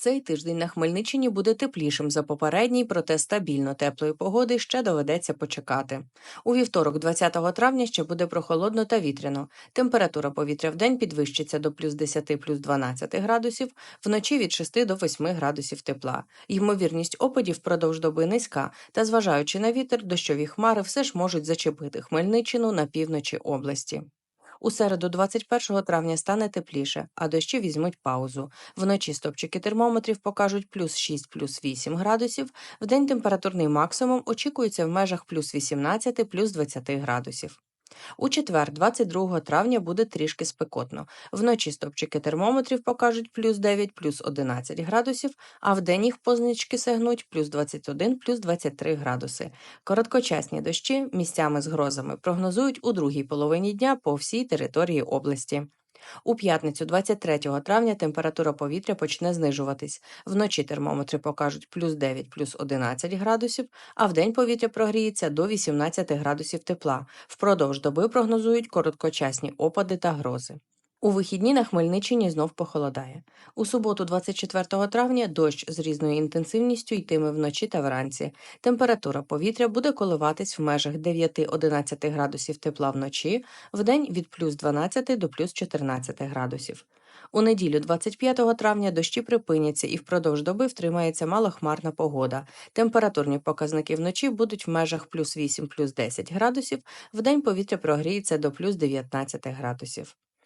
Цей тиждень на Хмельниччині буде теплішим за попередній, проте стабільно теплої погоди ще доведеться почекати. У вівторок, 20 травня, ще буде прохолодно та вітряно. Температура повітря в день підвищиться до плюс 10 плюс 12 градусів, вночі від 6 до 8 градусів тепла. Ймовірність опадів впродовж доби низька, та зважаючи на вітер, дощові хмари все ж можуть зачепити Хмельниччину на півночі області. У середу, 21 травня, стане тепліше, а дощі візьмуть паузу. Вночі стопчики термометрів покажуть плюс 6, плюс 8 градусів. Вдень температурний максимум очікується в межах плюс 18, плюс 20 градусів. У четвер, 22 травня, буде трішки спекотно. Вночі стопчики термометрів покажуть плюс 9, плюс 11 градусів, а вдень їх позначки сягнуть плюс 21, плюс 23 градуси. Короткочасні дощі місцями з грозами прогнозують у другій половині дня по всій території області. У п'ятницю, 23 травня, температура повітря почне знижуватись. Вночі термометри покажуть плюс 9, плюс 11 градусів, а вдень повітря прогріється до 18 градусів тепла. Впродовж доби прогнозують короткочасні опади та грози. У вихідні на Хмельниччині знов похолодає. У суботу, 24 травня, дощ з різною інтенсивністю йтиме вночі та вранці. Температура повітря буде коливатись в межах 9-11 градусів тепла вночі, вдень від плюс 12 до плюс 14 градусів. У неділю, 25 травня, дощі припиняться і впродовж доби втримається малохмарна погода. Температурні показники вночі будуть в межах плюс 8, плюс 10 градусів, вдень повітря прогріється до плюс 19 градусів.